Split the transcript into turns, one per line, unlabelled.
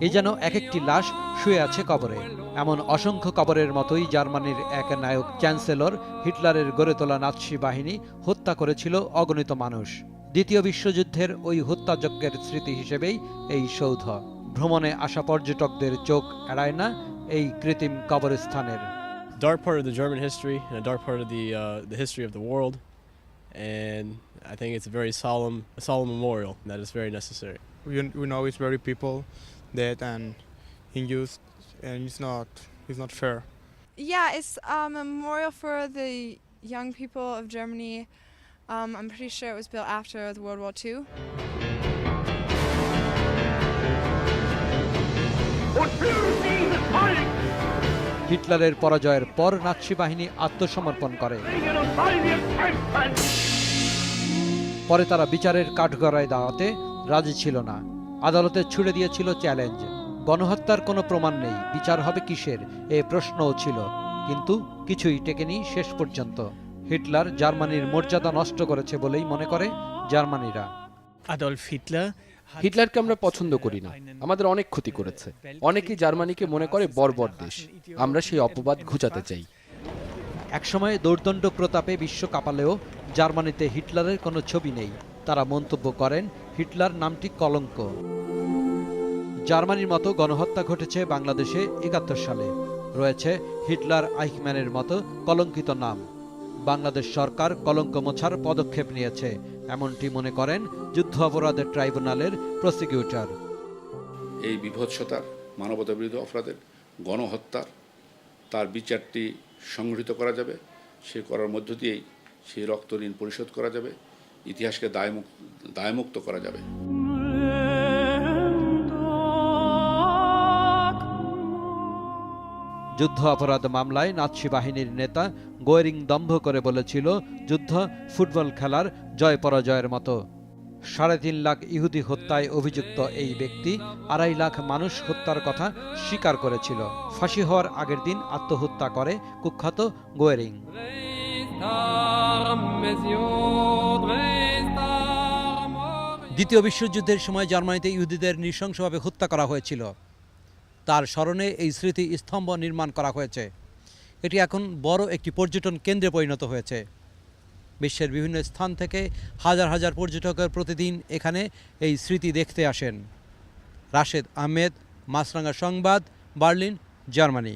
এ যেন এক একটি লাশ শুয়ে আছে কবরে। এমন অসংখ্য কবরের মতোই জার্মানির এক নায়ক চ্যান্সেলর হিটলারের গড়ে তোলা নাৎসি বাহিনী হত্যা করেছিল অগণিত মানুষ। দ্বিতীয় বিশ্বযুদ্ধের ওই হত্যাযজ্ঞের স্মৃতি হিসেবেই এই সৌধ। ভ্রমণে আসা পর্যটকদের চোখ এড়ায় না এই কৃত্রিম কবরস্থানের।
Dark part of the German history and a dark part of the uh, the history of the world, and I think it's a very solemn a solemn memorial that is very necessary.
we, we know it's very people dead and injured and it's not it's not fair
Yeah, it's um, a memorial for the young people of Germany. Um, I'm pretty sure it was built after the World War II.
হিটলারের পরাজয়ের পর Nazi বাহিনী আত্মসমর্পণ করে। পরে তারা বিচারের কাঠগড়ায় দাঁড়াতে রাজি ছিল না। আদালতে ছুড়ে দিয়েছিল চ্যালেঞ্জ। গণহত্যার কোনো প্রমাণ নেই। বিচার হবে কিসের? এ প্রশ্নও ছিল। কিন্তু কিছুই টেকেনি শেষ পর্যন্ত। হিটলার জার্মানির মর্যাদা নষ্ট করেছে বলেই মনে করে জার্মানিরা।
Adolf Hitler
হিটলারকে আমরা পছন্দ করি না। আমাদের অনেক ক্ষতি করেছে। অনেকেই জার্মানিকে মনে করে বর্বর দেশ। আমরা সেই অপবাদ ঘুচাতে চাই।
একসময় দৌর্দণ্ড প্রতাপে বিশ্ব কাঁপালেও জার্মানিতে হিটলারের কোনো ছবি নেই। তারা মন্তব্য করেন, হিটলার নামটি কলঙ্ক। জার্মানির মতো গণহত্যা ঘটেছে বাংলাদেশে একাত্তর সালে। রয়েছে হিটলার আইকম্যানের মতো কলঙ্কিত নাম। বাংলাদেশ সরকার কলঙ্ক মোছার পদক্ষেপ নিয়েছে। এমনটি মনে করেন যুদ্ধ অপরাধের ট্রাইব্যুনালের প্রসিকিউটর।
এই বিভৎসতার মানবতা বিরোধী অপরাধের গণহত্যার, তার বিচারটি সংগঠিত করা যাবে, সে করার মধ্য দিয়েই সেই রক্ত ঋণ পরিশোধ করা যাবে, ইতিহাসকে দায়মুক্ত দায়মুক্ত করা যাবে।
যুদ্ধ অপরাধ মামলায় নাৎসি বাহিনীর নেতা গোয়েরিং দম্ভ করে বলেছিল, যুদ্ধ ফুটবল খেলার জয় পরাজয়ের মতো। সাড়ে তিন লাখ ইহুদি হত্যায় অভিযুক্ত এই ব্যক্তি, আড়াই লাখ মানুষ হত্যার কথা স্বীকার করেছিল। ফাঁসি হওয়ার আগের দিন আত্মহত্যা করে কুখ্যাত গোয়েরিং। দ্বিতীয় বিশ্বযুদ্ধের সময় জার্মানিতে ইহুদিদের নৃশংসভাবে হত্যা করা হয়েছিল। তার স্মরণে এই স্মৃতি স্তম্ভ নির্মাণ করা হয়েছে। এটি এখন বড় একটি পর্যটন কেন্দ্রে পরিণত হয়েছে। বিশ্বের বিভিন্ন স্থান থেকে হাজার হাজার পর্যটকের প্রতিদিন এখানে এই স্মৃতি দেখতে আসেন। রাশেদ আহমেদ মাছরাঙ্গা সংবাদ, বার্লিন, জার্মানি।